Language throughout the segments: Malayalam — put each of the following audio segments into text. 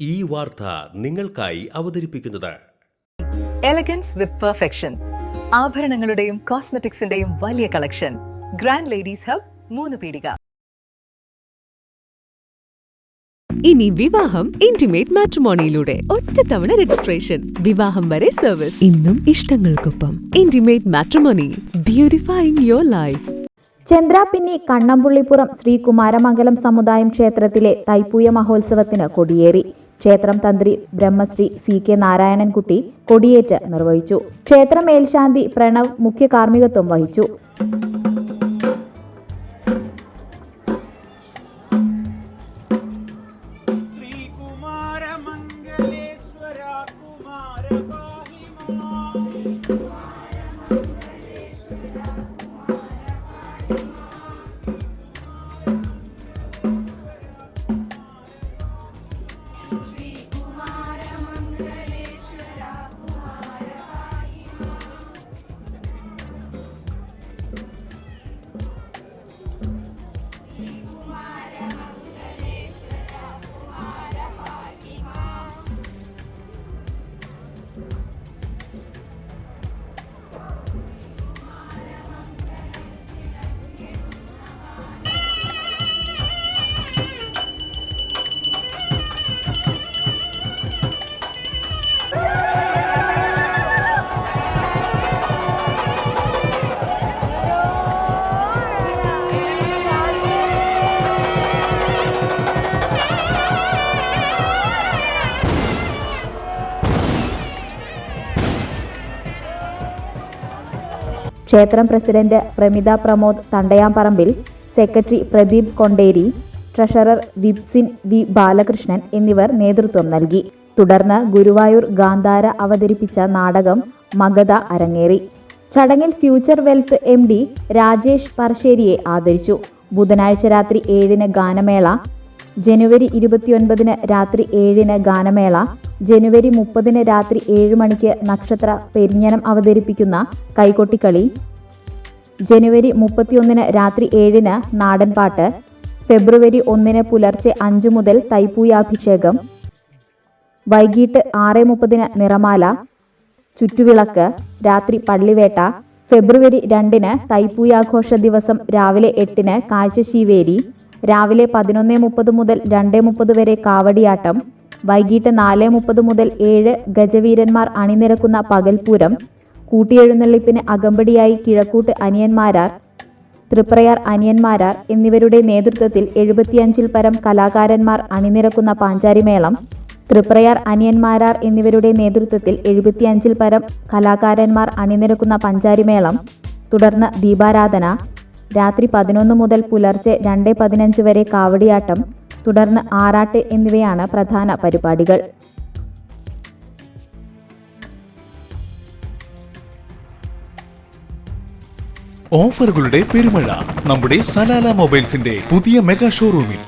ഈ വാർത്ത നിങ്ങൾക്കായി അവതരിപ്പിക്കുന്നത്. എലഗൻസ് വിത്ത് പെർഫെക്ഷൻ ആഭരണങ്ങളുടെയും കോസ്മെറ്റിക്സിന്റെയും വലിയ കളക്ഷൻ ഗ്രാൻഡ് ലേഡീസ് ഹബ് മൂന്ന് പീടിക. ഇനി വിവാഹം ഇന്റിമേറ്റ് മാട്രിമോണിയിലൂടെ ഒറ്റത്തവണ രജിസ്ട്രേഷൻ വിവാഹം വരെ സർവീസ് ഇന്നും ഇഷ്ടങ്ങൾക്കൊപ്പം. Intimate matrimony beautifying your life Chandrappinni Kannampullippuram Shri Kumaramangalam സമുദായം ക്ഷേത്രത്തിലെ തൈപ്പൂയ മഹോത്സവത്തിന് കൊടിയേറി. ക്ഷേത്രം തന്ത്രി ബ്രഹ്മശ്രീ സി കെ നാരായണൻകുട്ടി കൊടിയേറ്റ് നിർവഹിച്ചു. ക്ഷേത്ര മേൽശാന്തി പ്രണവ് മുഖ്യ കാർമ്മികത്വം വഹിച്ചു. ക്ഷേത്രം president Pramitha Pramod Thandayamparambil secretary Pradeep Konderi treasurer Vipsin V Balakrishnan എന്നിവർ നേതൃത്വം നൽകി. തുടർന്ന് ഗുരുവായൂർ ഗാന്ധാര അവതരിപ്പിച്ച നാടകം മഗധ അരങ്ങേറി. ചടങ്ങിൽ future wealth M D Rajesh പറശ്ശേരിയെ ആദരിച്ചു. ബുധനാഴ്ച രാത്രി ഏഴിന് ഗാനമേള ജനുവരി ഇരുപത്തിയൊൻപതിന് രാത്രി ഏഴിന് ഗാനമേള ജനുവരി മുപ്പതിന് രാത്രി ഏഴ് മണിക്ക് നക്ഷത്ര പെരിഞ്ഞനം അവതരിപ്പിക്കുന്ന കൈകൊട്ടിക്കളി. ജനുവരി മുപ്പത്തിയൊന്നിന് രാത്രി ഏഴിന് നാടൻപാട്ട്. ഫെബ്രുവരി ഒന്നിന് പുലർച്ചെ അഞ്ചു മുതൽ തൈപ്പൂയാഭിഷേകം. വൈകിട്ട് ആറ് മുപ്പതിന് നിറമാല. ചുറ്റുവിളക്ക് രാത്രി പള്ളിവേട്ട. ഫെബ്രുവരി രണ്ടിന് തൈപ്പൂയാഘോഷ ദിവസം രാവിലെ എട്ടിന് കാഴ്ചശീവേരി. രാവിലെ പതിനൊന്ന് മുപ്പത് മുതൽ രണ്ട് മുപ്പത് വരെ കാവടിയാട്ടം. വൈകിട്ട് നാല് മുപ്പത് മുതൽ ഏഴ് ഗജവീരന്മാർ അണിനിരക്കുന്ന പകൽപൂരം കൂട്ടിയെഴുന്നള്ളിപ്പിന് അകമ്പടിയായി കിഴക്കൂട്ട് അനിയന്മാരാർ തൃപ്രയാർ അനിയന്മാരാർ എന്നിവരുടെ നേതൃത്വത്തിൽ എഴുപത്തിയഞ്ചിൽ പരം കലാകാരന്മാർ അണിനിരക്കുന്ന പാഞ്ചാരിമേളം തൃപ്രയാർ അനിയന്മാരാർ എന്നിവരുടെ നേതൃത്വത്തിൽ എഴുപത്തിയഞ്ചിൽ പരം കലാകാരന്മാർ അണിനിരക്കുന്ന പഞ്ചാരിമേളം തുടർന്ന് ദീപാരാധന രാത്രി പതിനൊന്ന് മുതൽ പുലർച്ചെ രണ്ട് പതിനഞ്ച് വരെ കാവടിയാട്ടം തുടർന്ന് ആറാട്ട് എന്നിവയാണ് പ്രധാന പരിപാടികൾ. ഓഫറുകളുടെ പെരുമഴ നമ്മുടെ സലാല മൊബൈൽസിന്റെ പുതിയ മെഗാ ഷോറൂമിൽ.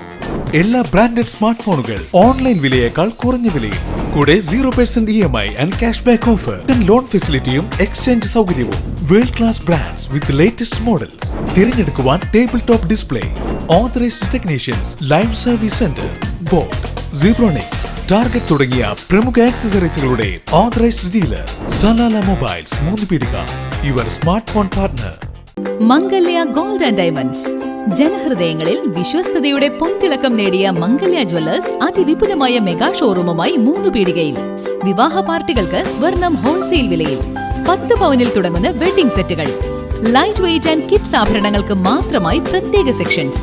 എല്ലാ ബ്രാൻഡഡ് സ്മാർട്ട് ഫോണുകൾ ഓൺലൈൻ വിലയേക്കാൾ കുറഞ്ഞ വിലയിൽ. കൂടെ zero percent E M I and cash back offer loan ഫെസിലിറ്റിയും exchange സൗകര്യവും. World class brands with latest models തിരഞ്ഞെടുക്കുവാൻ table top display authorised technicians live service centre boat Zebronics Target തുടങ്ങിയ പ്രമുഖ ആക്സസറീസുകളുടെ authorised dealer Salalah mobiles Moonnu Peedika your smart phone partner Mangalya gold and diamonds ജനഹൃദയങ്ങളിൽ വിശ്വസ്തയുടെ പൊൻതിളക്കം നേടിയ മംഗല്യ ജ്വല്ലേഴ്സ് അതിവിപുലമായ മെഗാ ഷോറൂമുമായി മൂന്ന് പീടികയിൽ വിവാഹ പാർട്ടികൾക്ക് സ്വർണം ഹോൾസെയിൽ വിലയിൽ. പത്ത് പവനിൽ തുടങ്ങുന്ന വെഡിംഗ് സെറ്റുകൾ ലൈറ്റ് വെയിറ്റ് ആൻഡ് കിഡ്സ് ആഭരണങ്ങൾക്ക് മാത്രമായി പ്രത്യേക സെക്ഷൻസ്